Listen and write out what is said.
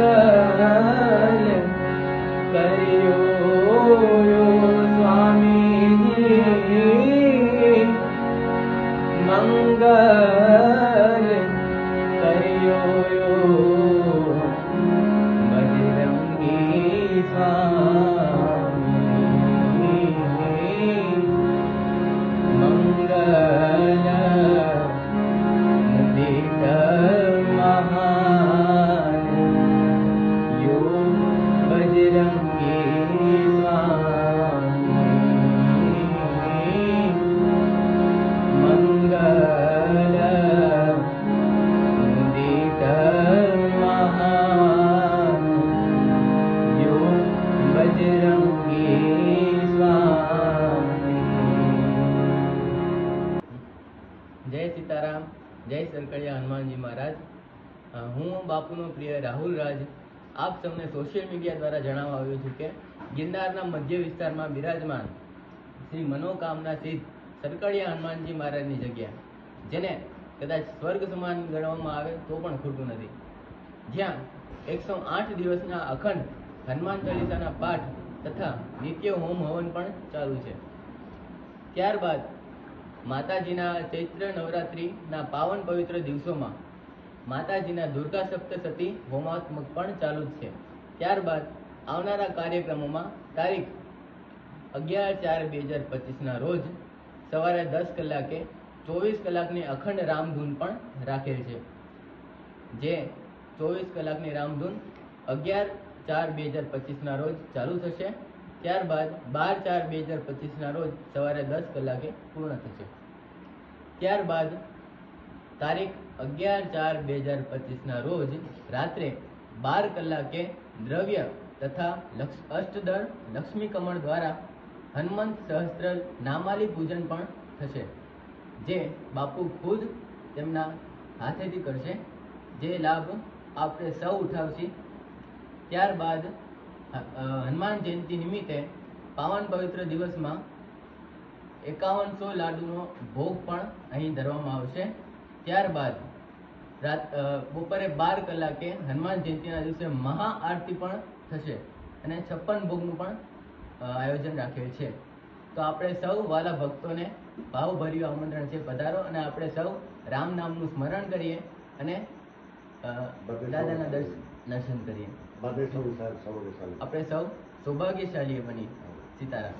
Mangal, Tariyoyo, Swami, Mangal, Tariyoyo. જય સરકડિયા હનુમાનજી મહારાજ. હું બાપુનો પ્રિય રાહુલ રાજ. આપ સૌને સોશિયલ મીડિયા દ્વારા જણાવવા આવ્યો છું કે ગિરનારના મધ્ય વિસ્તારમાં બિરાજમાન શ્રી મનોકામના સિદ્ધ સરકડિયા હનુમાનજી મહારાજની જગ્યા. જેને કદાચ સ્વર્ગ સમાન ગણવામાં આવે તો પણ ખોટું નથી. જ્યાં એકસો આઠ દિવસના અખંડ હનુમાન ચાલીસાના પાઠ તથા નિત્ય હોમ હવન પણ ચાલુ છે. ત્યારબાદ માતાજીના ચૈત્ર નવરાત્રિના પાવન પવિત્ર દિવસોમાં માતાજીના દુર્ગા સપ્તસતી હોમાત્મક પણ ચાલુ જ છે. ત્યારબાદ આવનારા કાર્યક્રમોમાં તારીખ અગિયાર ચાર બે હજાર પચીસના રોજ સવારે દસ કલાકે ચોવીસ કલાકની અખંડ રામધૂન પણ રાખેલ છે. જે ચોવીસ કલાકની રામધૂન અગિયાર ચાર બે હજાર પચીસના રોજ ચાલુ થશે. ત્યારબાદ બાર ચાર બે હજાર પચીસના રોજ સવારે દસ કલાકે પૂર્ણ થશે. ત્યારબાદ તારીખ અગિયાર ચાર બે હજાર પચીસના રોજ રાત્રે બાર કલાકે દ્રવ્ય તથા લક્ષ અષ્ટદર લક્ષ્મી કમળ દ્વારા હનુમંત સહસ્ત્ર નામાલી પૂજન પણ થશે, જે બાપુ ખુદ તેમના હાથેથી કરશે. જે લાભ આપણે સૌ ઉઠાવશી. ત્યારબાદ હનુમાન જયંતિ નિમિત્તે પાવન પવિત્ર દિવસમાં એકાવનસો લાડુનો ભોગ પણ અહીં ધરવામાં આવશે. ત્યારબાદ રાત બપોરે બાર કલાકે હનુમાન જયંતિના દિવસે મહાઆરતી પણ થશે અને છપ્પન ભોગનું પણ આયોજન રાખેલ છે. તો આપણે સૌ વાલા ભક્તોને ભાવભર્યું આમંત્રણ છે પધારો અને આપણે સૌ રામ નામનું સ્મરણ કરીએ અને દાદાના દર્શન કરીએ. આપણે સૌ સૌભાગ્યશાળી બની સીતારામ.